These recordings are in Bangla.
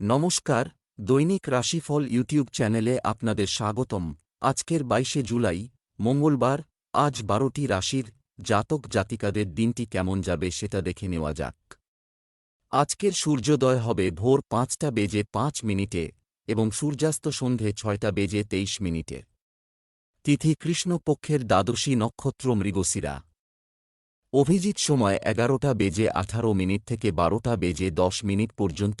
নমস্কার, দৈনিক রাশিফল ইউটিউব চ্যানেলে আপনাদের স্বাগতম। আজকের বাইশে জুলাই, মঙ্গলবার, আজ বারোটি রাশির জাতক জাতিকাদের দিনটি কেমন যাবে সেটা দেখে নেওয়া যাক। আজকের সূর্যোদয় হবে ভোর পাঁচটা বেজে পাঁচ মিনিটে এবং সূর্যাস্ত সন্ধে ছয়টা বেজে তেইশ মিনিটে। তিথি কৃষ্ণপক্ষের দ্বাদশী নক্ষত্র মৃগশিরা। অভিজিৎ সময় এগারোটা বেজে আঠারো মিনিট থেকে বারোটা বেজে দশ মিনিট পর্যন্ত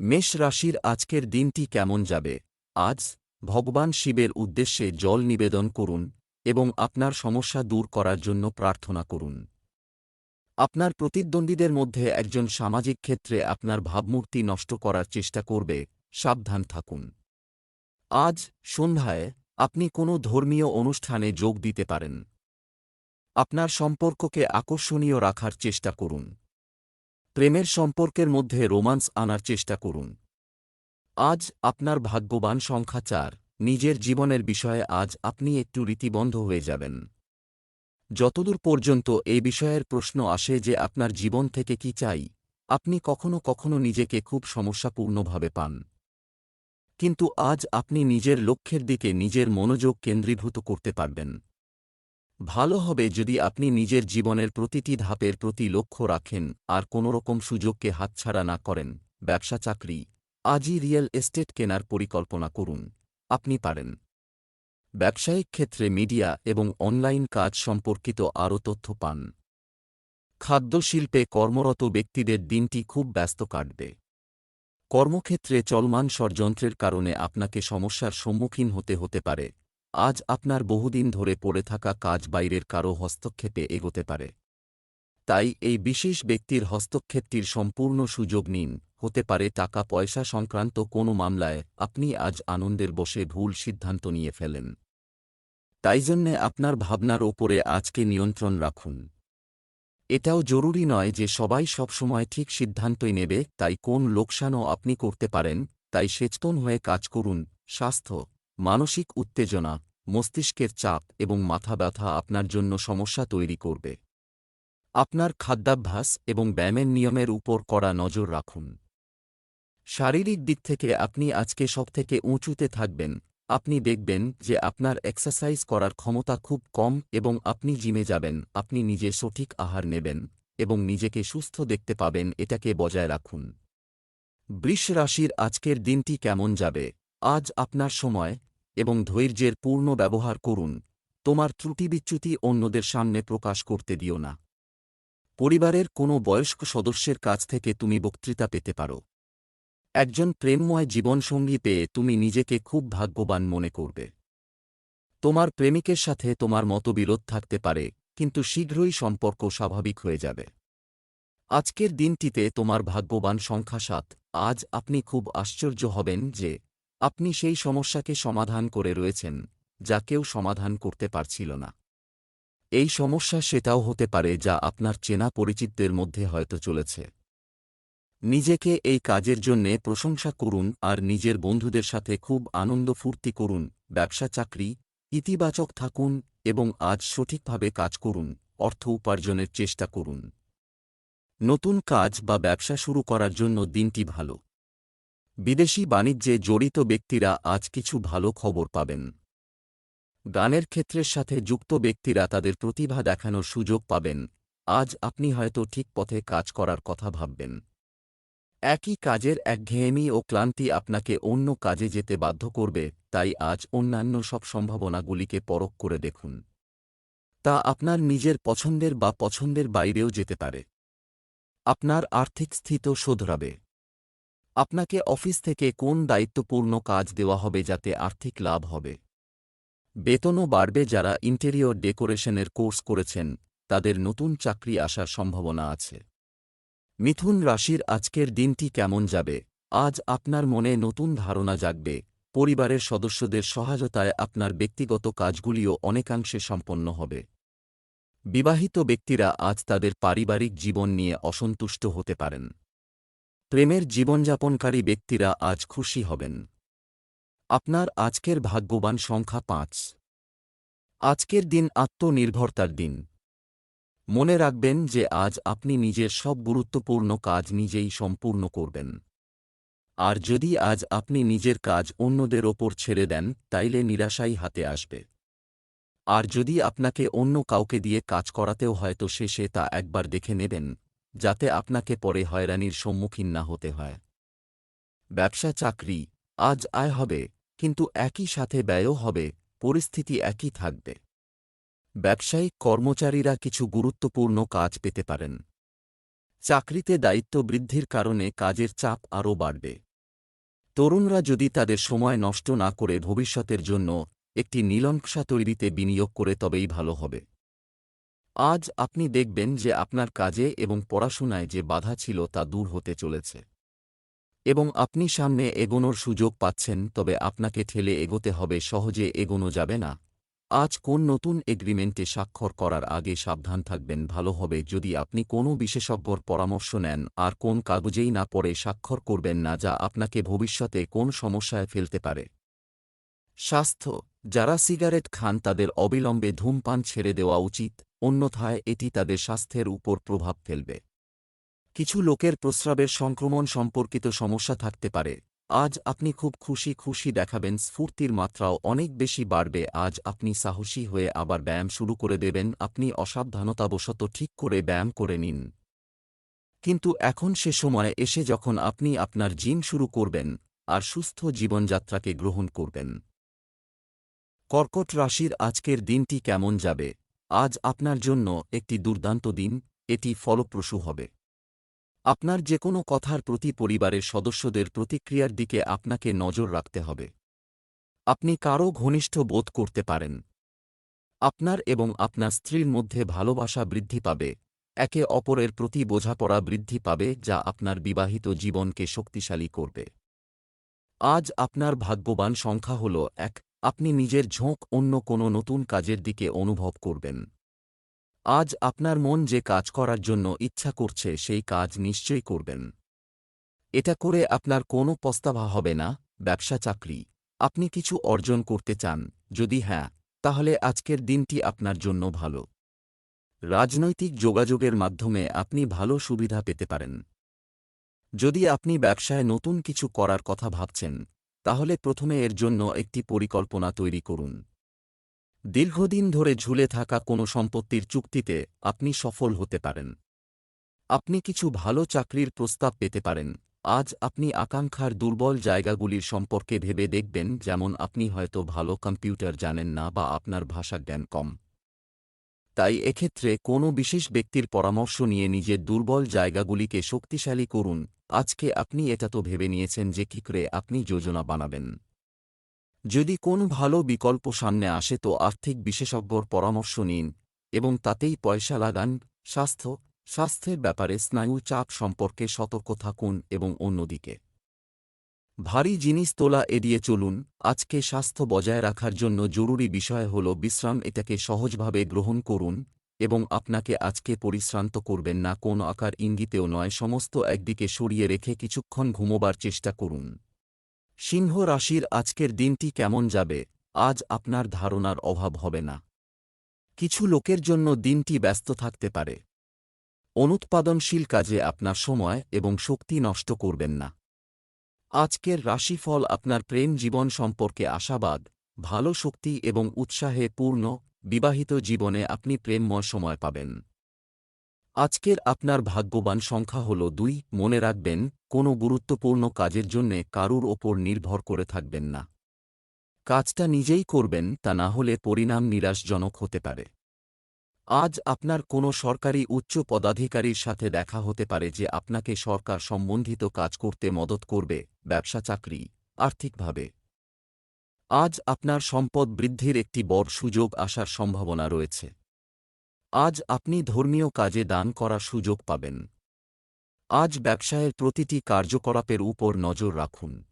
মেষ রাশির আজকের দিনটি কেমন যাবে? আজ ভগবান শিবের উদ্দেশ্যে জল নিবেদন করুন এবং আপনার সমস্যা দূর করার জন্য প্রার্থনা করুন। আপনার প্রতিদ্বন্দ্বীদের মধ্যে একজন সামাজিক ক্ষেত্রে আপনার ভাবমূর্তি নষ্ট করার চেষ্টা করবে, সাবধান থাকুন। আজ সন্ধ্যায় আপনি কোনো ধর্মীয় অনুষ্ঠানে যোগ দিতে পারেন। আপনার সম্পর্ককে আকর্ষণীয় রাখার চেষ্টা করুন। প্রেমের সম্পর্কের মধ্যে রোমান্স আনার চেষ্টা করুন। আজ আপনার ভাগ্যবান সংখ্যা চার। নিজের জীবনের বিষয়ে আজ আপনি একটু রীতিবন্ধ হয়ে যাবেন। যতদূর পর্যন্ত এই বিষয়ের প্রশ্ন আসে যে আপনার জীবন থেকে কি চাই, আপনি কখনো কখনো নিজেকে খুব সমস্যাপূর্ণভাবে পান। কিন্তু আজ আপনি নিজের লক্ষ্যের দিকে নিজের মনোযোগ কেন্দ্রীভূত করতে পারবেন। ভালো হবে যদি আপনি নিজের জীবনের প্রতিটি ধাপের প্রতি লক্ষ্য রাখেন আর কোনোরকম সুযোগকে হাতছাড়া না করেন। ব্যবসা, চাকরি, আজই রিয়েল এস্টেট কেনার পরিকল্পনা করুন। আপনি পারেন। ব্যবসায়িক ক্ষেত্রে মিডিয়া এবং অনলাইন কাজ সম্পর্কিত আরও তথ্য পান। খাদ্যশিল্পে কর্মরত ব্যক্তিদের দিনটি খুব ব্যস্ত কাটবে। কর্মক্ষেত্রে চলমান ষড়যন্ত্রের কারণে আপনাকে সমস্যার সম্মুখীন হতে হতে পারে। আজ আপনার বহুদিন ধরে পড়ে থাকা কাজ বাইরের কারও হস্তক্ষেপে এগোতে পারে। তাই এই বিশেষ ব্যক্তির হস্তক্ষেপটির সম্পূর্ণ সুযোগ নিন। হতে পারে টাকা পয়সা সংক্রান্ত কোনো মামলায় আপনি আজ আনন্দের বসে ভুল সিদ্ধান্ত নিয়ে ফেলেন। তাই জন্যে আপনার ভাবনার ওপরে আজকে নিয়ন্ত্রণ রাখুন। এটাও জরুরি নয় যে সবাই সবসময় ঠিক সিদ্ধান্তই নেবে, তাই কোন লোকসানও আপনি করতে পারেন, তাই সচেতন হয়ে কাজ করুন। স্বাস্থ্য মানসিক উত্তেজনা, মস্তিষ্কের চাপ এবং মাথা ব্যথা আপনার জন্য সমস্যা তৈরি করবে। আপনার খাদ্যাভ্যাস এবং ব্যায়ামের নিয়মের উপর কড়া নজর রাখুন। শারীরিক দিক থেকে আপনি আজকে সবথেকে উঁচুতে থাকবেন। আপনি দেখবেন যে আপনার এক্সারসাইজ করার ক্ষমতা খুব কম এবং আপনি জিমে যাবেন, আপনি নিজে সঠিক আহার নেবেন এবং নিজেকে সুস্থ দেখতে পাবেন, এটাকে বজায় রাখুন। বৃষ রাশির আজকের দিনটি কেমন যাবে? আজ আপনার সময় এবং ধৈর্যের পূর্ণ ব্যবহার করুন। তোমার ত্রুটি বিচ্যুতি অন্যদের সামনে প্রকাশ করতে দিও না। পরিবারের কোনো বয়স্ক সদস্যের কাছ থেকে তুমি বক্তৃতা পেতে পারো। একজন প্রেমময় জীবনসঙ্গী পেয়ে তুমি নিজেকে খুব ভাগ্যবান মনে করবে। তোমার প্রেমিকের সাথে তোমার মতবিরোধ থাকতে পারে, কিন্তু শীঘ্রই সম্পর্ক স্বাভাবিক হয়ে যাবে। আজকের দিনটিতে তোমার ভাগ্যবান সংখ্যা সাত। আজ আপনি খুব আশ্চর্য হবেন যে আপনি সেই সমস্যাকে সমাধান করে রয়েছেন, যা কেউ সমাধান করতে পারছিল না। এই সমস্যা সেটাও হতে পারে যা আপনার চেনা পরিচিতদের মধ্যে হয়তো চলেছে। নিজেকে এই কাজের জন্যে প্রশংসা করুন আর নিজের বন্ধুদের সাথে খুব আনন্দ ফুর্তি করুন, ব্যবসা, চাকরি, ইতিবাচক থাকুন এবং আজ সঠিকভাবে কাজ করুন, অর্থ উপার্জনের চেষ্টা করুন। নতুন কাজ বা ব্যবসা শুরু করার জন্য দিনটি ভালো। বিদেশি বাণিজ্যে জড়িত ব্যক্তিরা আজ কিছু ভালো খবর পাবেন। গানের ক্ষেত্রের সাথে যুক্ত ব্যক্তিরা তাদের প্রতিভা দেখানোর সুযোগ পাবেন। আজ আপনি হয়তো ঠিক পথে কাজ করার কথা ভাববেন। একই কাজের একঘেয়েমি ও ক্লান্তি আপনাকে অন্য কাজে যেতে বাধ্য করবে, তাই আজ অন্যান্য সব সম্ভাবনাগুলিকে পরখ করে দেখুন। তা আপনার নিজের পছন্দের বা পছন্দের বাইরেও যেতে পারে। আপনার আর্থিক স্থিত শোধরাবে। আপনাকে অফিস থেকে কোন দায়িত্বপূর্ণ কাজ দেওয়া হবে যাতে আর্থিক লাভ হবে? বেতনও বাড়বে যারা ইন্টেরিয়র ডেকোরেশনের কোর্স করেছেন, তাদের নতুন চাকরি আসার সম্ভাবনা আছে। মিথুন রাশির আজকের দিনটি কেমন যাবে? আজ আপনার মনে নতুন ধারণা জাগবে, পরিবারের সদস্যদের সহায়তায় আপনার ব্যক্তিগত কাজগুলিও অনেকাংশে সম্পন্ন হবে। বিবাহিত ব্যক্তিরা আজ তাদের পারিবারিক জীবন নিয়ে অসন্তুষ্ট হতে পারেন। প্রেমের জীবনযাপনকারী ব্যক্তিরা আজ খুশি হবেন। আপনার আজকের ভাগ্যবান সংখ্যা পাঁচ। আজকের দিন আত্মনির্ভরতার দিন। মনে রাখবেন যে আজ আপনি নিজের সব গুরুত্বপূর্ণ কাজ নিজেই সম্পূর্ণ করবেন। আর যদি আজ আপনি নিজের কাজ অন্যদের ওপর ছেড়ে দেন, তাইলে নিরাশাই হাতে আসবে। আর যদি আপনাকে অন্য কাউকে দিয়ে কাজ করাতেও হয়তো শেষে তা একবার দেখে নেবেন। যাতে আপনাকে পরে হয়রানির সম্মুখীন না হতে হয়। ব্যবসা চাকরি, আজ আয় হবে, কিন্তু একই সাথে ব্যয়ও হবে, পরিস্থিতি একই থাকবে। ব্যবসায়িক কর্মচারীরা কিছু গুরুত্বপূর্ণ কাজ পেতে পারেন। চাকরিতে দায়িত্ব বৃদ্ধির কারণে কাজের চাপ আরও বাড়বে। তরুণরা যদি তাদের সময় নষ্ট না করে ভবিষ্যতের জন্য একটি নীলনকশা তৈরিতে বিনিয়োগ করে তবেই ভালো হবে। আজ আপনি দেখবেন যে আপনার কাজে এবং পড়াশোনায় যে বাধা ছিল তা দূর হতে চলেছে। এবং আপনি সামনে এগোনোর সুযোগ পাচ্ছেন, তবে আপনাকে ঠেলে এগোতে হবে, সহজে এগোনো যাবে না। আজ কোন নতুন এগ্রিমেন্টে স্বাক্ষর করার আগে সাবধান থাকবেন, ভালো হবে যদি আপনি কোনো বিশেষজ্ঞর পরামর্শ নেন, আর কোন কাগজেই না পড়ে স্বাক্ষর করবেন না, যা আপনাকে ভবিষ্যতে কোন সমস্যায় ফেলতে পারে। স্বাস্থ্য, যারা সিগারেট খান তাদের অবিলম্বে ধূমপান ছেড়ে দেওয়া উচিত। অন্যথায় এটি তাদের স্বাস্থ্যের উপর প্রভাব ফেলবে। কিছু লোকের প্রস্রাবের সংক্রমণ সম্পর্কিত সমস্যা থাকতে পারে। আজ আপনি খুব খুশি খুশি দেখাবেন, স্ফূর্তির মাত্রাও অনেক বেশি বাড়বে। আজ আপনি সাহসী হয়ে আবার ব্যায়াম শুরু করে দেবেন। আপনি অসাবধানতাবশত ঠিক করে ব্যায়াম করে নিন। কিন্তু এখন সে সময় এসে যখন আপনি আপনার জিম শুরু করবেন আর সুস্থ জীবনযাত্রাকে গ্রহণ করবেন। কর্কট রাশির আজকের দিনটি কেমন যাবে? আজ আপনার জন্য একটি দুর্দান্ত দিন, এটি ফলপ্রসূ হবে। আপনার যে কোনো কথার প্রতি পরিবারের সদস্যদের প্রতিক্রিয়ার দিকে আপনাকে নজর রাখতে হবে। আপনি কারও ঘনিষ্ঠ বোধ করতে পারেন। আপনার এবং আপনার স্ত্রীর মধ্যে ভালোবাসা বৃদ্ধি পাবে, একে অপরের প্রতি বোঝাপড়া বৃদ্ধি পাবে, যা আপনার বিবাহিত জীবনকে শক্তিশালী করবে। আজ আপনার ভাগ্যবান সংখ্যা হল এক আপনি নিজের ঝোঁক অন্য কোনো নতুন কাজের দিকে অনুভব করবেন। আজ আপনার মন যে কাজ করার জন্য ইচ্ছা করছে সেই কাজ নিশ্চয়ই করবেন। এটা করে আপনার কোনো পস্তাভা হবে না, ব্যবসা চাকরি। আপনি কিছু অর্জন করতে চান, যদি হ্যাঁ তাহলে আজকের দিনটি আপনার জন্য ভালো। রাজনৈতিক যোগাযোগের মাধ্যমে আপনি ভালো সুবিধা পেতে পারেন। যদি আপনি ব্যবসায় নতুন কিছু করার কথা ভাবছেন তাহলে প্রথমে এর জন্য একটি পরিকল্পনা তৈরি করুন। দীর্ঘদিন ধরে ঝুলে থাকা কোনো সম্পত্তির চুক্তিতে আপনি সফল হতে পারেন। আপনি কিছু ভালো চাকরির প্রস্তাব পেতে পারেন। আজ আপনি আকাঙ্ক্ষার দুর্বল জায়গাগুলির সম্পর্কে ভেবে দেখবেন, যেমন আপনি হয়তো ভালো কম্পিউটার জানেন না বা আপনার ভাষা জ্ঞান কম। তাই এক্ষেত্রে কোনো বিশেষ ব্যক্তির পরামর্শ নিয়ে নিজের দুর্বল জায়গাগুলিকে শক্তিশালী করুন। আজকে আপনি এটা তো ভেবে নিয়েছেন যে কী করে আপনি যোজনা বানাবেন। যদি কোন ভালো বিকল্প সামনে আসে তো আর্থিক বিশেষজ্ঞর পরামর্শ নিন এবং তাতেই পয়সা লাগান। স্বাস্থ্য, স্বাস্থ্যের ব্যাপারে স্নায়ু চাপ সম্পর্কে সতর্ক থাকুন এবং অন্যদিকে ভারী জিনিস তোলা এড়িয়ে চলুন, আজকে স্বাস্থ্য বজায় রাখার জন্য জরুরি বিষয় হল বিশ্রাম এটাকে সহজভাবে গ্রহণ করুন এবং আপনাকে আজকে পরিশ্রান্ত করবেন না, কোন আকার ইঙ্গিতেও নয়, সমস্ত একদিকে সরিয়ে রেখে কিছুক্ষণ ঘুমোবার চেষ্টা করুন। সিংহ রাশির আজকের দিনটি কেমন যাবে? আজ আপনার ধারণার অভাব হবে না। কিছু লোকের জন্য দিনটি ব্যস্ত থাকতে পারে। অনুৎপাদনশীল কাজে আপনার সময় এবং শক্তি নষ্ট করবেন না। আজকের রাশিফল আপনার প্রেম জীবন সম্পর্কে আশাবাদ, ভালো শক্তি এবং উৎসাহে পূর্ণ, বিবাহিত জীবনে আপনি প্রেমময় সময় পাবেন। আজকের আপনার ভাগ্যবান সংখ্যা হল দুই, মনে রাখবেন, কোনো গুরুত্বপূর্ণ কাজের জন্যে কারুর ওপর নির্ভর করে থাকবেন না। কাজটা নিজেই করবেন তা না হলে পরিণাম নিরাশজনক হতে পারে। আজ আপনার কোনো সরকারি উচ্চ পদাধিকারীর সাথে দেখা হতে পারে যে আপনাকে সরকার সম্বন্ধিত কাজ করতে মদত করবে, ব্যবসা চাকরি, আর্থিকভাবে। আজ আপনার সম্পদ বৃদ্ধির একটি বড় সুযোগ আসার সম্ভাবনা রয়েছে। আজ আপনি ধর্মীয় কাজে দান করার সুযোগ পাবেন। আজ ব্যবসায়ের প্রতিটি কার্যকলাপের উপর নজর রাখুন।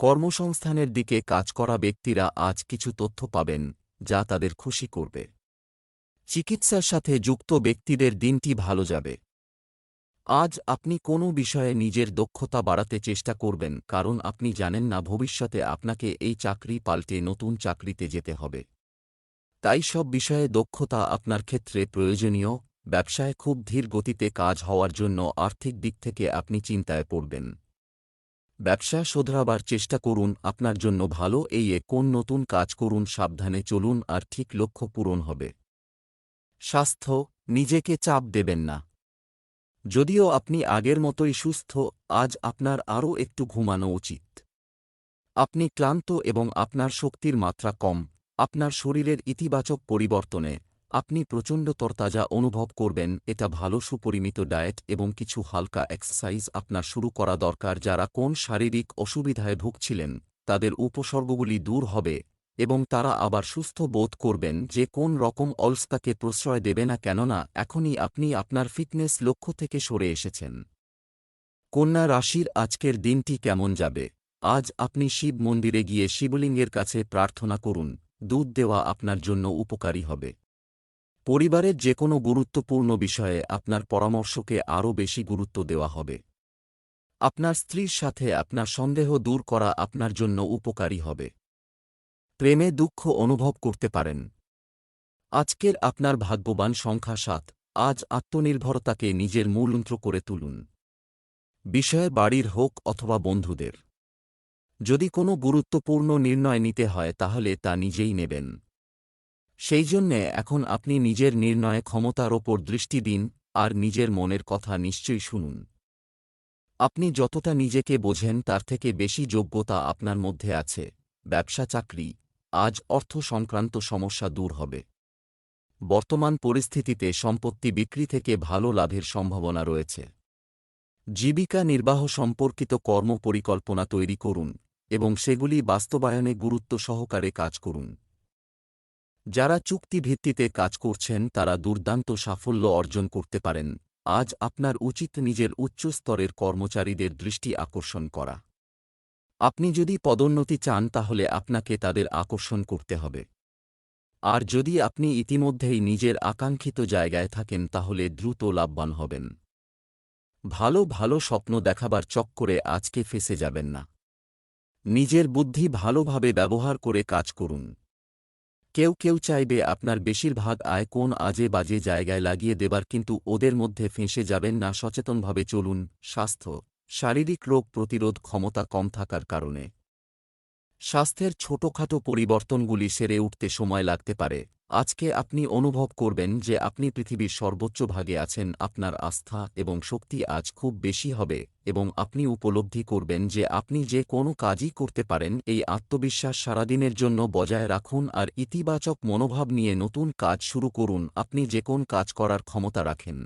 কর্মসংস্থানের দিকে কাজ করা ব্যক্তিরা আজ কিছু তথ্য পাবেন, যা তাদের খুশি করবে। চিকিৎসার সাথে যুক্ত ব্যক্তিদের দিনটি ভালো যাবে। আজ আপনি কোনো বিষয়ে নিজের দক্ষতা বাড়াতে চেষ্টা করবেন, কারণ আপনি জানেন না ভবিষ্যতে আপনাকে এই চাকরি পাল্টে নতুন চাকরিতে যেতে হবে। তাই সব বিষয়ে দক্ষতা আপনার ক্ষেত্রে প্রয়োজনীয়, ব্যবসায় খুব ধীর গতিতে কাজ হওয়ার জন্য আর্থিক দিক থেকে আপনি চিন্তায় পড়বেন। ব্যবসা শোধরাবার চেষ্টা করুন, আপনার জন্য ভালো, এই কোন নতুন কাজ করুন, সাবধানে চলুন, আর ঠিক লক্ষ্য পূরণ হবে। স্বাস্থ্য, নিজেকে চাপ দেবেন না। যদিও আপনি আগের মতোই সুস্থ, আজ আপনার আরও একটু ঘুমানো উচিত। আপনি ক্লান্ত এবং আপনার শক্তির মাত্রা কম, আপনার শরীরের ইতিবাচক পরিবর্তনে, আপনি প্রচণ্ড তরতাজা অনুভব করবেন, এটা ভালো সুপরিমিত ডায়েট এবং কিছু হালকা এক্সারসাইজ আপনার শুরু করা দরকার যারা কোন শারীরিক অসুবিধায় ভুগছিলেন, তাদের উপসর্গগুলি দূর হবে এবং তারা আবার সুস্থ বোধ করবেন যে কোন রকম অলস্তাকে প্রশ্রয় দেবে না কেননা এখনই আপনি আপনার ফিটনেস লক্ষ্য থেকে সরে এসেছেন। কন্যা রাশির আজকের দিনটি কেমন যাবে? আজ আপনি শিব মন্দিরে গিয়ে শিবলিঙ্গের কাছে প্রার্থনা করুন, দুধ দেওয়া আপনার জন্য উপকারী হবে। পরিবারের যে কোনো গুরুত্বপূর্ণ বিষয়ে আপনার পরামর্শকে আরও বেশি গুরুত্ব দেওয়া হবে। আপনার স্ত্রীর সাথে আপনার সন্দেহ দূর করা আপনার জন্য উপকারী হবে। প্রেমে দুঃখ অনুভব করতে পারেন। আজকের আপনার ভাগ্যবান সংখ্যা সাত। আজ আত্মনির্ভরতাকে নিজের মূলমন্ত্র করে তুলুন। বিষয়ে বাড়ির হোক অথবা বন্ধুদের। যদি কোনো গুরুত্বপূর্ণ নির্ণয় নিতে হয় তাহলে তা নিজেই নেবেন। সেই জন্যে এখন আপনি নিজের নির্ণয়ে ক্ষমতার ওপর দৃষ্টি দিন আর নিজের মনের কথা নিশ্চয়ই শুনুন। আপনি যতটা নিজেকে বোঝেন তার থেকে বেশি যোগ্যতা আপনার মধ্যে আছে। ব্যবসা চাকরি আজ অর্থ সংক্রান্ত সমস্যা দূর হবে। বর্তমান পরিস্থিতিতে সম্পত্তি বিক্রি থেকে ভালো লাভের সম্ভাবনা রয়েছে। জীবিকা নির্বাহ সম্পর্কিত কর্ম পরিকল্পনা তৈরি করুন এবং সেগুলি বাস্তবায়নে গুরুত্ব সহকারে কাজ করুন। যারা চুক্তি ভিত্তিতে কাজ করছেন, তারা দুর্দান্ত সাফল্য অর্জন করতে পারেন। আজ আপনার উচিত নিজের উচ্চ স্তরের কর্মচারীদের দৃষ্টি আকর্ষণ করা। আপনি যদি পদোন্নতি চান তাহলে আপনাকে তাদের আকর্ষণ করতে হবে। আর যদি আপনি ইতিমধ্যেই নিজের আকাঙ্ক্ষিত জায়গায় থাকেন তাহলে দ্রুত লাভবান হবেন। ভালো ভালো স্বপ্ন দেখাবার চক্করে আজকে ফেসে যাবেন না। নিজের বুদ্ধি ভালোভাবে ব্যবহার করে কাজ করুন। কেউ কেউ চাইবে আপনার বেশিরভাগ আয় কোন আজে বাজে জায়গায় লাগিয়ে দেবার কিন্তু ওদের মধ্যে ফেঁসে যাবেন না, সচেতনভাবে চলুন, স্বাস্থ্য শারীরিক রোগ প্রতিরোধ ক্ষমতা কম থাকার কারণে। স্বাস্থ্যের ছোটখাটো পরিবর্তনগুলি সেরে উঠতে সময় লাগতে পারে। আজকে আপনি অনুভব করবেন যে আপনি পৃথিবীর সর্বোচ্চ ভাগে আছেন, আপনার আস্থা এবং শক্তি আজ খুব বেশি হবে এবং আপনি উপলব্ধি করবেন যে আপনি যে কোনো কাজই করতে পারেন, এই আত্মবিশ্বাস সারাদিনের জন্য বজায় রাখুন আর ইতিবাচক মনোভাব নিয়ে নতুন কাজ শুরু করুন। আপনি যে কোন কাজ করার ক্ষমতা রাখেন।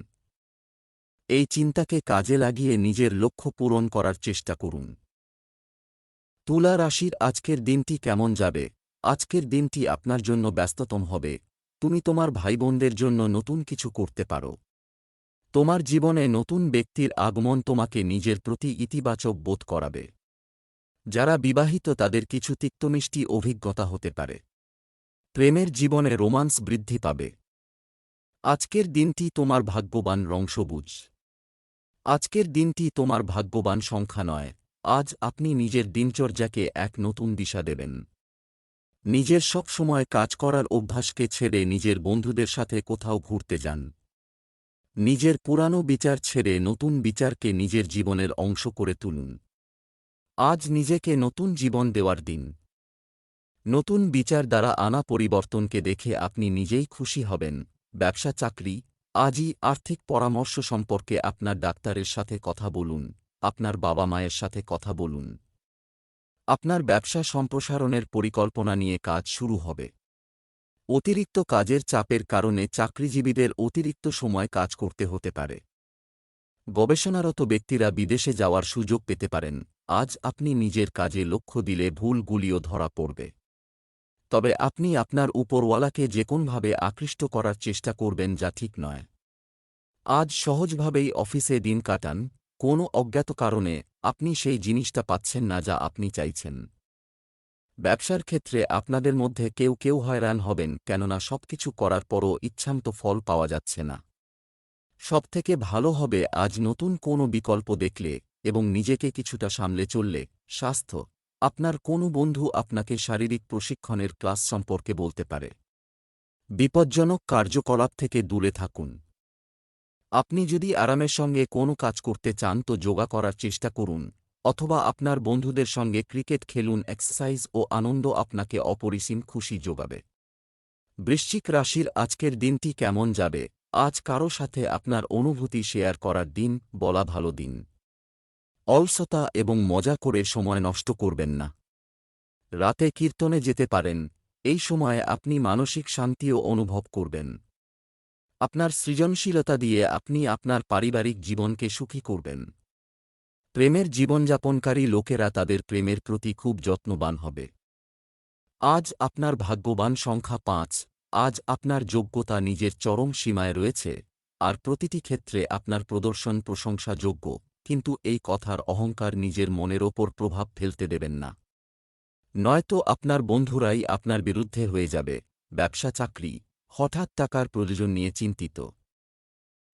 এই চিন্তাকে কাজে লাগিয়ে নিজের লক্ষ্য পূরণ করার চেষ্টা করুন। তুলা রাশির আজকের দিনটি কেমন যাবে? আজকের দিনটি আপনার জন্য ব্যস্ততম হবে। তুমি তোমার ভাইবোনদের জন্য নতুন কিছু করতে পারো। তোমার জীবনে নতুন ব্যক্তির আগমন তোমাকে নিজের প্রতি ইতিবাচক বোধ করাবে। যারা বিবাহিত তাদের কিছু তিক্তমিষ্টি অভিজ্ঞতা হতে পারে। প্রেমের জীবনে রোমান্স বৃদ্ধি পাবে। আজকের দিনটি তোমার ভাগ্যবান রং সবুজ আজকের দিনটি তোমার ভাগ্যবান সংখ্যা নয়। আজ আপনি নিজের দিনচর্যাকে এক নতুন দিশা দেবেন। নিজের সব সময় কাজ করার অভ্যাসকে ছেড়ে নিজের বন্ধুদের সাথে কোথাও ঘুরতে যান। নিজের পুরানো বিচার ছেড়ে নতুন বিচারকে নিজের জীবনের অংশ করে তুলুন। আজ নিজেকে নতুন জীবন দেওয়ার দিন। নতুন বিচার দ্বারা আনা পরিবর্তনকে দেখে আপনি নিজেই খুশি হবেন। ব্যবসা, চাকরি আজই আর্থিক পরামর্শ সম্পর্কে আপনার ডাক্তারের সাথে কথা বলুন, আপনার বাবা মায়ের সাথে কথা বলুন। আপনার ব্যবসা সম্প্রসারণের পরিকল্পনা নিয়ে কাজ শুরু হবে। অতিরিক্ত কাজের চাপের কারণে চাকরিজীবীদের অতিরিক্ত সময় কাজ করতে হতে পারে। গবেষণারত ব্যক্তিরা বিদেশে যাওয়ার সুযোগ পেতে পারেন। আজ আপনি নিজের কাজে লক্ষ্য দিলে ভুলগুলিও ধরা পড়বে। তবে আপনি আপনার উপরওয়ালাকে যে কোনভাবে আকৃষ্ট করার চেষ্টা করবেন যা ঠিক নয়। আজ সহজভাবেই অফিসে দিন কাটান, কোনো অজ্ঞাত কারণে আপনি সেই জিনিসটা পাচ্ছেন না যা আপনি চাইছেন। ব্যবসার ক্ষেত্রে আপনাদের মধ্যে কেউ কেউ হয়রান হবেন, কেননা সবকিছু করার পরও ইচ্ছান্ত ফল পাওয়া যাচ্ছে না। সবথেকে ভালো হবে আজ নতুন কোনো বিকল্প দেখলে এবং নিজেকে কিছুটা সামলে চললে স্বাস্থ্য আপনার কোনো বন্ধু আপনাকে শারীরিক প্রশিক্ষণের ক্লাস সম্পর্কে বলতে পারে। বিপজ্জনক কার্যকলাপ থেকে দূরে থাকুন। আপনি যদি আরামের সঙ্গে কোনো কাজ করতে চান তো যোগা করার চেষ্টা করুন, অথবা আপনার বন্ধুদের সঙ্গে ক্রিকেট খেলুন, এক্সারসাইজ ও আনন্দ আপনাকে অপরিসীম খুশি যোগাবে। বৃশ্চিক রাশির আজকের দিনটি কেমন যাবে? আজ কারও সাথে আপনার অনুভূতি শেয়ার করার দিন, বলা ভালো দিন। অলসতা এবং মজা করে সময় নষ্ট করবেন না। রাতে কীর্তনে যেতে পারেন, এই সময়ে আপনি মানসিক শান্তিও অনুভব করবেন। আপনার সৃজনশীলতা দিয়ে আপনি আপনার পারিবারিক জীবনকে সুখী করবেন। প্রেমের জীবনযাপনকারী লোকেরা তাদের প্রেমের প্রতি খুব যত্নবান হবে। আজ আপনার ভাগ্যবান সংখ্যা পাঁচ, আজ আপনার যোগ্যতা নিজের চরম সীমায় রয়েছে, আর প্রতিটি ক্ষেত্রে আপনার প্রদর্শন প্রশংসাযোগ্য। কিন্তু এই কথার অহংকার নিজের মনের ওপর প্রভাব ফেলতে দেবেন না। নয়তো আপনার বন্ধুরাই আপনার বিরুদ্ধে হয়ে যাবে, ব্যবসা চাকরি, হঠাৎ টাকার প্রয়োজন নিয়ে চিন্তিত।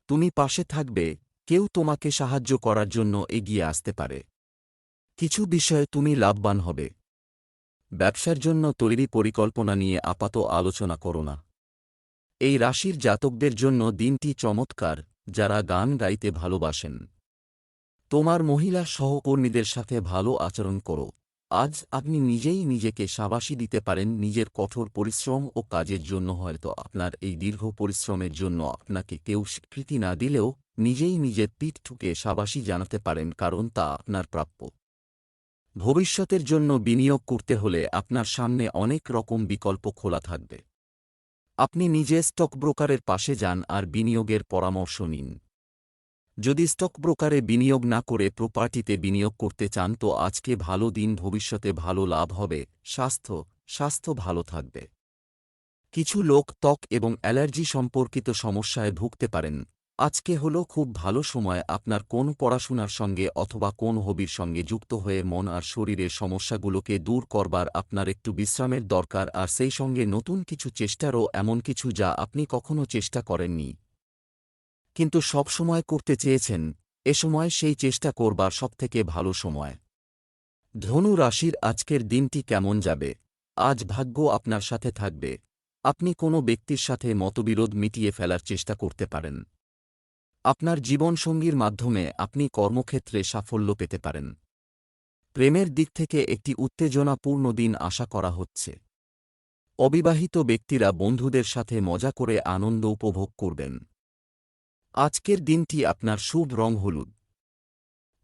তুমি পাশে থাকবে, কেউ তোমাকে সাহায্য করার জন্য এগিয়ে আসতে পারে। কিছু বিষয়ে তুমি লাভবান হবে। ব্যবসার জন্য তৈরি পরিকল্পনা নিয়ে আপাত আলোচনা করো না। এই রাশির জাতকদের জন্য দিনটি চমৎকার, যারা গান গাইতে ভালোবাসেন। তোমার মহিলা সহকর্মীদের সাথে ভালো আচরণ করো। আজ আপনি নিজেই নিজেকে সাবাসী দিতে পারেন, নিজের কঠোর পরিশ্রম ও কাজের জন্য। হয়তো আপনার এই দীর্ঘ পরিশ্রমের জন্য আপনাকে কেউ স্বীকৃতি না দিলেও নিজেই নিজের পিঠ ঠুকে সাবাসী জানাতে পারেন, কারণ তা আপনার প্রাপ্য। ভবিষ্যতের জন্য বিনিয়োগ করতে হলে আপনার সামনে অনেক রকম বিকল্প খোলা থাকবে। আপনি নিজে স্টক ব্রোকারের পাশে যান আর বিনিয়োগের পরামর্শ নিন। যদি স্টক ব্রোকারে বিনিয়োগ না করে প্রপার্টিতে বিনিয়োগ করতে চান তো আজকে ভালো দিন, ভবিষ্যতে ভালো লাভ হবে, স্বাস্থ্য স্বাস্থ্য ভালো থাকবে। কিছু লোক ত্বক এবং অ্যালার্জি সম্পর্কিত সমস্যায় ভুগতে পারেন। আজকে হল খুব ভালো সময় আপনার কোন পড়াশোনার সঙ্গে অথবা কোন হবির সঙ্গে যুক্ত হয়ে মন আর শরীরের সমস্যাগুলোকে দূর করবার আপনার একটু বিশ্রামের দরকার আর সেই সঙ্গে নতুন কিছু চেষ্টারও এমন কিছু যা আপনি কখনো চেষ্টা করেননি। কিন্তু সব সময় করতে চেয়েছেন, এ সময় সেই চেষ্টা করবার সবথেকে ভালো সময়। ধনু রাশির আজকের দিনটি কেমন যাবে? আজ ভাগ্য আপনার সাথে থাকবে। আপনি কোনো ব্যক্তির সাথে মতবিরোধ মিটিয়ে ফেলার চেষ্টা করতে পারেন। আপনার জীবনসঙ্গীর মাধ্যমে আপনি কর্মক্ষেত্রে সাফল্য পেতে পারেন। প্রেমের দিক থেকে একটি উত্তেজনাপূর্ণ দিন আশা করা হচ্ছে। অবিবাহিত ব্যক্তিরা বন্ধুদের সাথে মজা করে আনন্দ উপভোগ করবেন। আজকের দিনটি আপনার শুভ রং হলুদ।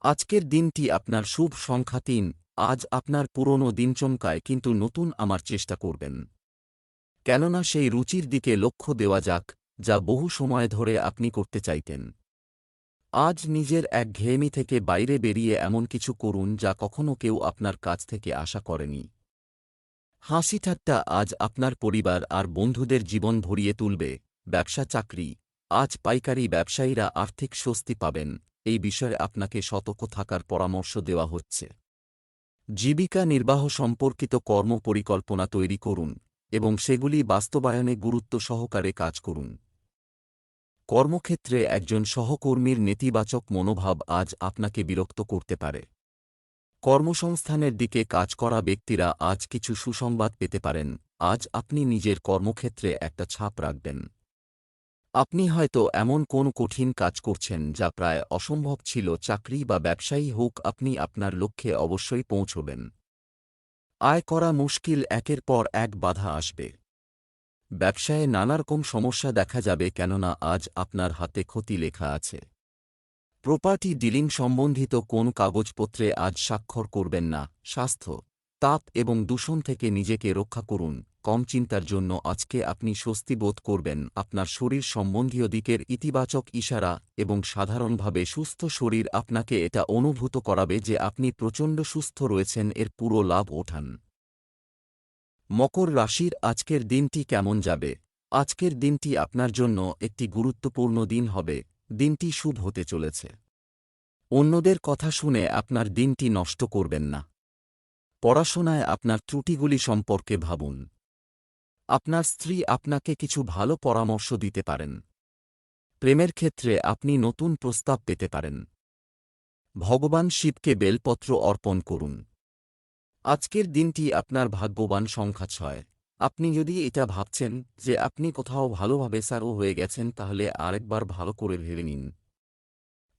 আজকের দিনটি আপনার শুভ সংখ্যা তিন। আজ আপনার পুরনো দিন চমকায়, কিন্তু নতুন আমার চেষ্টা করবেন। কেননা সেই রুচির দিকে লক্ষ্য দেওয়া যাক, যা বহু সময় ধরে আপনি করতে চাইতেন। আজ নিজের এক ঘেয়েমি থেকে বাইরে বেরিয়ে এমন কিছু করুন, যা কখনো কেউ আপনার কাছ থেকে আশা করেনি। হাসি ঠাট্টা আজ আপনার পরিবার আর বন্ধুদের জীবন ভরিয়ে তুলবে, ব্যবসা চাকরি আজ পাইকারি ব্যবসায়ীরা আর্থিক স্বস্তি পাবেন, এই বিষয়ে আপনাকে সতর্ক থাকার পরামর্শ দেওয়া হচ্ছে। জীবিকা নির্বাহ সম্পর্কিত কর্ম পরিকল্পনা তৈরি করুন এবং সেগুলি বাস্তবায়নে গুরুত্ব সহকারে কাজ করুন। কর্মক্ষেত্রে একজন সহকর্মীর নেতিবাচক মনোভাব আজ আপনাকে বিরক্ত করতে পারে। কর্মসংস্থানের দিকে কাজ করা ব্যক্তিরা আজ কিছু সুসংবাদ পেতে পারেন, আজ আপনি নিজের কর্মক্ষেত্রে একটা ছাপ রাখবেন। আপনি হয়তো এমন কোন কঠিন কাজ করছেন যা প্রায় অসম্ভব ছিল, চাকরি বা ব্যবসায়ী হোক, আপনি আপনার লক্ষ্যে অবশ্যই পৌঁছবেন। আয় করা মুশকিল, একের পর এক বাধা আসবে। ব্যবসায়ে নানারকম সমস্যা দেখা যাবে, কেননা আজ আপনার হাতে ক্ষতি লেখা আছে। প্রপার্টি ডিলিং সম্বন্ধিত কোন কাগজপত্রে আজ স্বাক্ষর করবেন না, স্বাস্থ্য, তাপ এবং দূষণ থেকে নিজেকে রক্ষা করুন। কম চিন্তার জন্য আজকে আপনি স্বস্তি বোধ করবেন। আপনার শরীর সম্বন্ধীয় দিকের ইতিবাচক ইশারা এবং সাধারণভাবে সুস্থ শরীর আপনাকে এটা অনুভূত করাবে যে আপনি প্রচণ্ড সুস্থ রয়েছেন, এর পুরো লাভ ওঠান। মকর রাশির আজকের দিনটি কেমন যাবে? আজকের দিনটি আপনার জন্য একটি গুরুত্বপূর্ণ দিন হবে। দিনটি শুভ হতে চলেছে। অন্যদের কথা শুনে আপনার দিনটি নষ্ট করবেন না। পড়াশোনায় আপনার ত্রুটিগুলি সম্পর্কে ভাবুন। আপনার স্ত্রী আপনাকে কিছু ভালো পরামর্শ দিতে পারেন। প্রেমের ক্ষেত্রে আপনি নতুন প্রস্তাব পেতে পারেন। ভগবান শিবকে বেলপত্র অর্পণ করুন। আজকের দিনটি আপনার ভাগ্যবান সংখ্যা ছয়। আপনি যদি এটা ভাবছেন যে আপনি কোথাও ভালোভাবে সারও হয়ে গেছেন তাহলে আরেকবার ভালো করে ভেবে নিন।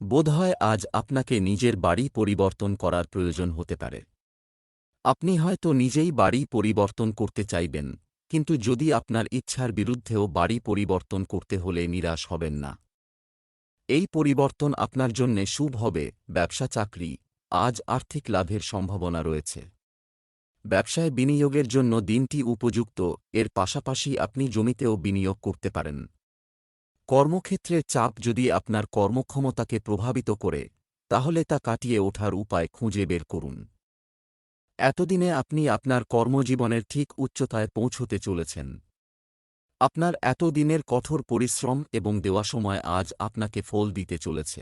বোধহয় আজ আপনাকে নিজের বাড়ি পরিবর্তন করার প্রয়োজন হতে পারে। আপনি হয়তো নিজেই বাড়ি পরিবর্তন করতে চাইবেন। কিন্তু যদি আপনার ইচ্ছার বিরুদ্ধেও বাড়ি পরিবর্তন করতে হলে নিরাশ হবেন না। এই পরিবর্তন আপনার জন্যে শুভ হবে, ব্যবসা চাকরি, আজ আর্থিক লাভের সম্ভাবনা রয়েছে। ব্যবসায় বিনিয়োগের জন্য দিনটি উপযুক্ত, এর পাশাপাশি আপনি জমিতেও বিনিয়োগ করতে পারেন। কর্মক্ষেত্রের চাপ যদি আপনার কর্মক্ষমতাকে প্রভাবিত করে, তাহলে তা কাটিয়ে ওঠার উপায় খুঁজে বের করুন। এতদিনে আপনি আপনার কর্মজীবনের ঠিক উচ্চতায় পৌঁছতে চলেছেন। আপনার এতদিনের কঠোর পরিশ্রম এবং দেওয়া সময় আজ আপনাকে ফল দিতে চলেছে।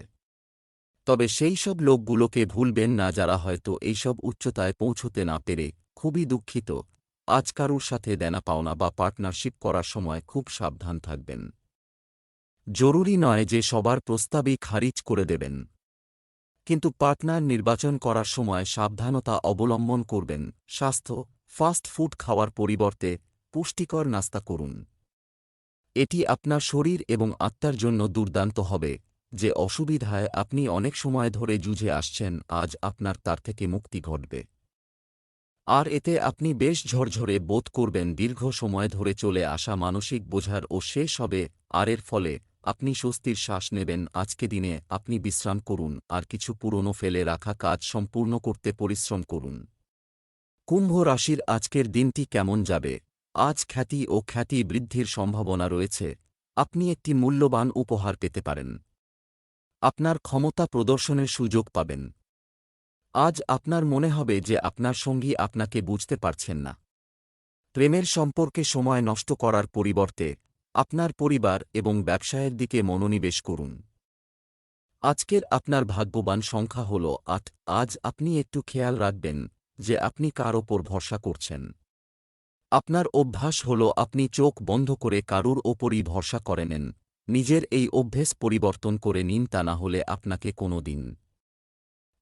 তবে সেই সব লোকগুলোকে ভুলবেন না যারা হয়তো এইসব উচ্চতায় পৌঁছতে না পেরে খুবই দুঃখিত। আজ কারুর সাথে দেনা পাওনা বা পার্টনারশিপ করার সময় খুব সাবধান থাকবেন। জরুরি নয় যে সবার প্রস্তাবই খারিজ করে দেবেন। কিন্তু পার্টনার নির্বাচন করার সময় সাবধানতা অবলম্বন করবেন। স্বাস্থ্য, ফাস্ট ফুড খাওয়ার পরিবর্তে পুষ্টিকর নাস্তা করুন। এটি আপনার শরীর এবং আত্মার জন্য দুর্দান্ত হবে। যে অসুবিধায় আপনি অনেক সময় ধরে যুঝে আসছেন, আজ আপনার তার থেকে মুক্তি ঘটবে। আর এতে আপনি বেশ ঝরঝরে বোধ করবেন, দীর্ঘ সময় ধরে চলে আসা মানসিক বোঝার ও শেষ হবে, আর এর ফলে আপনি স্বস্তির শ্বাস নেবেন, আজকে দিনে আপনি বিশ্রাম করুন, আর কিছু পুরনো ফেলে রাখা কাজ সম্পূর্ণ করতে পরিশ্রম করুন। কুম্ভ রাশির আজকের দিনটি কেমন যাবে? আজ খ্যাতি ও খ্যাতি বৃদ্ধির সম্ভাবনা রয়েছে। আপনি একটি মূল্যবান উপহার পেতে পারেন। আপনার ক্ষমতা প্রদর্শনের সুযোগ পাবেন। আজ আপনার মনে হবে যে আপনার সঙ্গী আপনাকে বুঝতে পারছেন না। প্রেমের সম্পর্কে সময় নষ্ট করার পরিবর্তে আপনার পরিবার এবং ব্যবসায়ের দিকে মনোনিবেশ করুন। আজকের আপনার ভাগ্যবান সংখ্যা হল আট। আজ আপনি একটু খেয়াল রাখবেন যে আপনি কার ওপর ভরসা করছেন। আপনার অভ্যাস হল আপনি চোখ বন্ধ করে কারুর ওপরই ভরসা করে নেন। নিজের এই অভ্যেস পরিবর্তন করে নিন তা না হলে আপনাকে কোনো দিন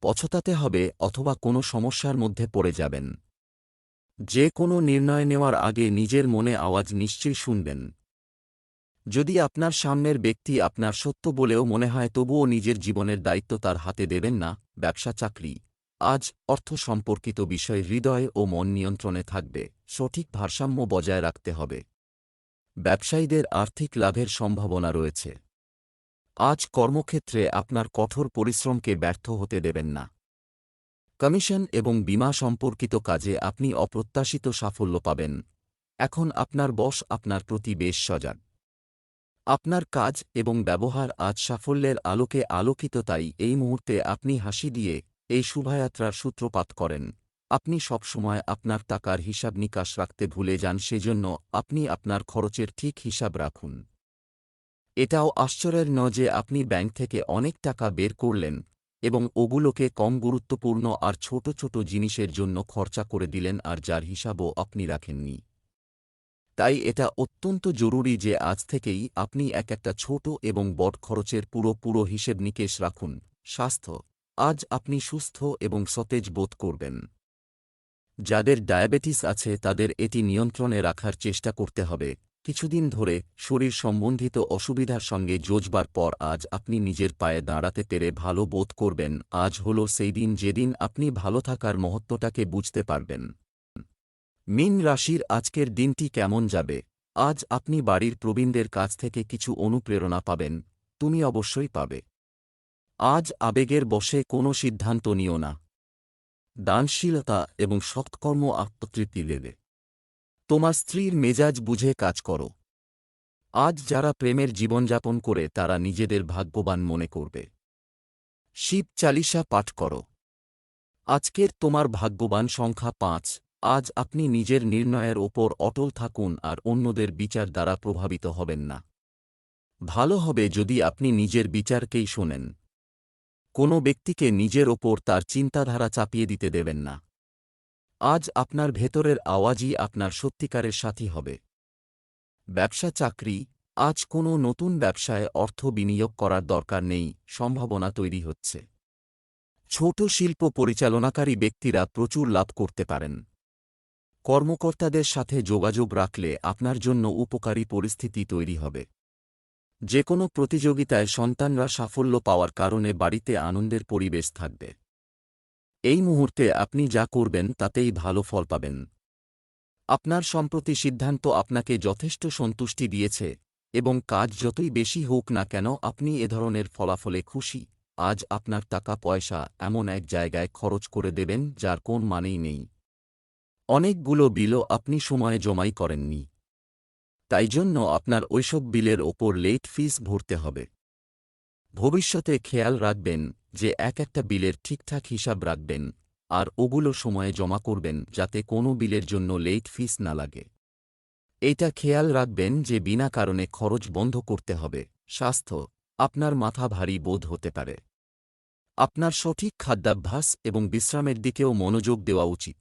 পছতাতে হবে অথবা কোনো সমস্যার মধ্যে পড়ে যাবেন। যে কোনো নির্ণয় নেওয়ার আগে নিজের মনে আওয়াজ নিশ্চয়ই শুনবেন। যদি আপনার সামনের ব্যক্তি আপনার সত্য বলেও মনে হয়, তবুও নিজের জীবনের দায়িত্ব তার হাতে দেবেন না, ব্যবসা, চাকরি। আজ অর্থ সম্পর্কিত বিষয়, হৃদয় ও মন নিয়ন্ত্রণে থাকবে, সঠিক ভারসাম্য বজায় রাখতে হবে। ব্যবসায়ীদের আর্থিক লাভের সম্ভাবনা রয়েছে। আজ কর্মক্ষেত্রে আপনার কঠোর পরিশ্রমকে ব্যর্থ হতে দেবেন না। কমিশন এবং বিমা সম্পর্কিত কাজে আপনি অপ্রত্যাশিত সাফল্য পাবেন। এখন আপনার বস আপনার প্রতি বেশ সজাগ। আপনার কাজ এবং ব্যবহার আজ সাফল্যের আলোকে আলোকিত তাই এই মুহূর্তে আপনি হাসি দিয়ে এই শুভায়াত্রার সূত্রপাত করেন। আপনি সবসময় আপনার টাকার হিসাব নিকাশ রাখতে ভুলে যান সেজন্য আপনি আপনার খরচের ঠিক হিসাব রাখুন। এটাও আশ্চর্যের ন যে আপনি ব্যাংক থেকে অনেক টাকা বের করলেন এবং ওগুলোকে কম গুরুত্বপূর্ণ আর ছোট ছোট জিনিসের জন্য খরচা করে দিলেন আর যার হিসাবও আপনি রাখেননি। তাই এটা অত্যন্ত জরুরি যে আজ থেকেই আপনি এক একটা ছোট এবং বট খরচের পুরো পুরো হিসেব নিকেশ রাখুন। স্বাস্থ্য। আজ আপনি সুস্থ এবং সতেজ বোধ করবেন। যাদের ডায়াবেটিস আছে তাদের এটি নিয়ন্ত্রণে রাখার চেষ্টা করতে হবে। কিছুদিন ধরে শরীর সম্বন্ধিত অসুবিধার সঙ্গে যোজবার পর আজ আপনি নিজের পায়ে দাঁড়াতে পেরে ভালো বোধ করবেন। আজ হল সেই দিন যেদিন আপনি ভালো থাকার মহত্বটাকে বুঝতে পারবেন। মিন রাশির আজকের দিনটি কেমন যাবে? আজ আপনি বাড়ির প্রবীণদের কাছ থেকে কিছু অনুপ্রেরণা পাবেন, তুমি অবশ্যই পাবে। আজ আবেগের বশে কোনো সিদ্ধান্ত নিও না। দানশীলতা এবং সৎকর্ম আত্মতৃপ্তি দেবে। তোমার স্ত্রীর মেজাজ বুঝে কাজ করো। আজ যারা প্রেমের জীবনযাপন করে তারা নিজেদের ভাগ্যবান মনে করবে। শিব চালিসা পাঠ করো। আজকের তোমার ভাগ্যবান সংখ্যা পাঁচ। আজ আপনি নিজের নির্ণয়ের ওপর অটল থাকুন আর অন্যদের বিচার দ্বারা প্রভাবিত হবেন না। ভালো হবে যদি আপনি নিজের বিচারকেই শোনেন। কোনো ব্যক্তিকে নিজের ওপর তার চিন্তাধারা চাপিয়ে দিতে দেবেন না। আজ আপনার ভেতরের আওয়াজই আপনার সত্যিকারের সাথী হবে। ব্যবসা চাকরি, আজ কোনো নতুন ব্যবসায় অর্থ বিনিয়োগ করার দরকার নেই, সম্ভাবনা তৈরি হচ্ছে। ছোট শিল্প পরিচালনাকারী ব্যক্তিরা প্রচুর লাভ করতে পারেন। কর্মকর্তাদের সাথে যোগাযোগ রাখলে আপনার জন্য উপকারী পরিস্থিতি তৈরি হবে। যে কোনো প্রতিযোগিতায় সন্তানরা সাফল্য পাওয়ার কারণে বাড়িতে আনন্দের পরিবেশ থাকবে। এই মুহূর্তে আপনি যা করবেন তাতেই ভালো ফল পাবেন। আপনার সম্প্রতি সিদ্ধান্ত আপনাকে যথেষ্ট সন্তুষ্টি দিয়েছে এবং কাজ যতই বেশি হোক না কেন আপনি এ ধরনের ফলাফলে খুশি। আজ আপনার টাকা পয়সা এমন এক জায়গায় খরচ করে দেবেন যার কোন মানেই নেই। অনেকগুলো বিলও আপনি সময়ে জমাই করেননি। তাই জন্য আপনার ওইসব বিলের ওপর লেট ফিস ভরতে হবে। ভবিষ্যতে খেয়াল রাখবেন যে এক একটা বিলের ঠিকঠাক হিসাব রাখবেন আর ওগুলো সময়ে জমা করবেন যাতে কোনো বিলের জন্য লেট ফিস না লাগে। এইটা খেয়াল রাখবেন যে বিনা কারণে খরচ বন্ধ করতে হবে। স্বাস্থ্য, আপনার মাথা ভারী বোধ হতে পারে। আপনার সঠিক খাদ্যাভ্যাস এবং বিশ্রামের দিকেও মনোযোগ দেওয়া উচিত।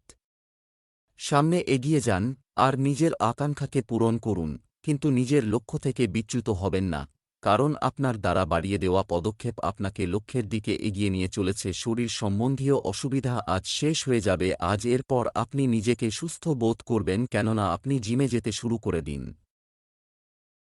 সামনে এগিয়ে যান আর নিজের আকাঙ্ক্ষাকে পূরণ করুন, কিন্তু নিজের লক্ষ্য থেকে বিচ্যুত হবেন না, কারণ আপনার দ্বারা বাড়িয়ে দেওয়া পদক্ষেপ আপনাকে লক্ষ্যের দিকে এগিয়ে নিয়ে চলেছে। শরীর সম্বন্ধীয় অসুবিধা আজ শেষ হয়ে যাবে, আজ এরপর আপনি নিজেকে সুস্থ বোধ করবেন, কেননা আপনি জিমে যেতে শুরু করে দিন।